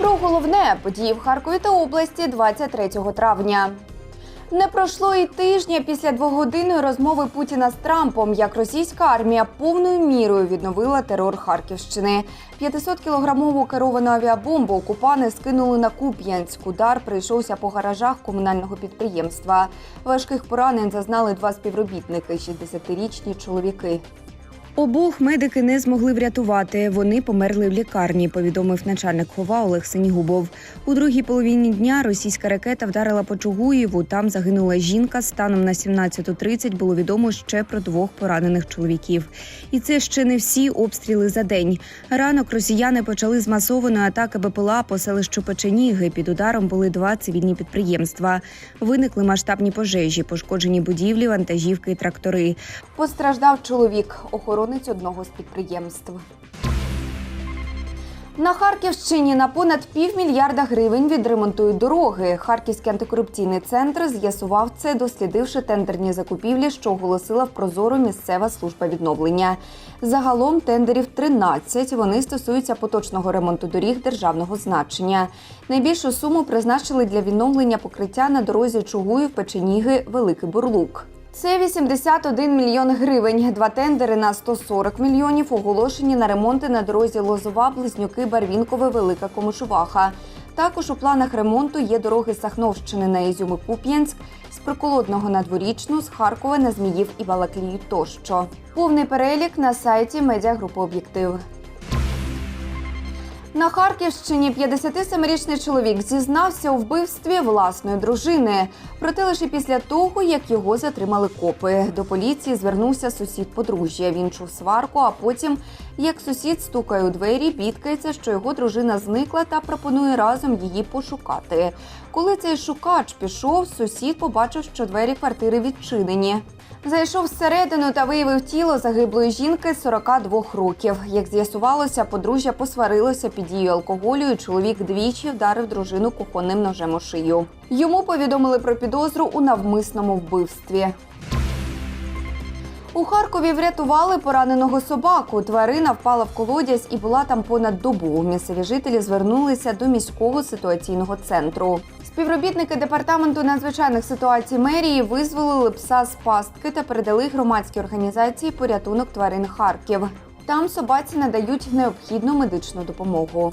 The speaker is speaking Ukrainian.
Про головне події в Харкові та області 23 травня. Не пройшло і тижня після двогодинної розмови Путіна з Трампом, як російська армія повною мірою відновила терор Харківщини. 500-кілограмову керовану авіабомбу окупанти скинули на Куп'янськ. Удар прийшовся по гаражах комунального підприємства. Важких поранень зазнали два співробітники – 60-річні чоловіки. Обох медики не змогли врятувати. Вони померли в лікарні, повідомив начальник хова Олег Синігубов. У другій половині дня російська ракета вдарила по Чугуєву. Там загинула жінка. Станом на 17.30 було відомо ще про двох поранених чоловіків. І це ще не всі обстріли за день. Ранок росіяни почали з масованої атаки БПЛА по селищу Печеніги. Під ударом були два цивільні підприємства. Виникли масштабні пожежі, пошкоджені будівлі, вантажівки і трактори. Постраждав чоловік, охоронець одного з підприємств. На Харківщині на понад півмільярда гривень відремонтують дороги. Харківський антикорупційний центр з'ясував це, дослідивши тендерні закупівлі, що оголосила в прозоро місцева служба відновлення. Загалом тендерів 13. Вони стосуються поточного ремонту доріг державного значення. Найбільшу суму призначили для відновлення покриття на дорозі Чугуїв, Печеніги, Великий Бурлук. Це 81 мільйон гривень. Два тендери на 140 мільйонів оголошені на ремонти на дорозі Лозова, Близнюки, Барвінкове, Велика Комишуваха. Також у планах ремонту є дороги з Сахновщини на Ізюми Куп'янськ, з Приколодного на Дворічну, з Харкова на Зміїв і Балаклію тощо. Повний перелік на сайті медіагрупи Об'єктив. На Харківщині 57-річний чоловік зізнався у вбивстві власної дружини. Проте лише після того, як його затримали копи. До поліції звернувся сусід подружжя. Він чув сварку, а потім, як сусід стукає у двері, бідкається, що його дружина зникла та пропонує разом її пошукати. Коли цей шукач пішов, сусід побачив, що двері квартири відчинені. Зайшов всередину та виявив тіло загиблої жінки 42 років. Як з'ясувалося, подружжя посварилося під дією алкоголю. і Чоловік двічі вдарив дружину кухонним ножем у шию. Йому повідомили про підозру у навмисному вбивстві. У Харкові врятували пораненого собаку. Тварина впала в колодязь і була там понад добу. Місцеві жителі звернулися до міського ситуаційного центру. Співробітники департаменту надзвичайних ситуацій мерії визволили пса з пастки та передали громадській організації порятунок тварин Харків. Там собаці надають необхідну медичну допомогу.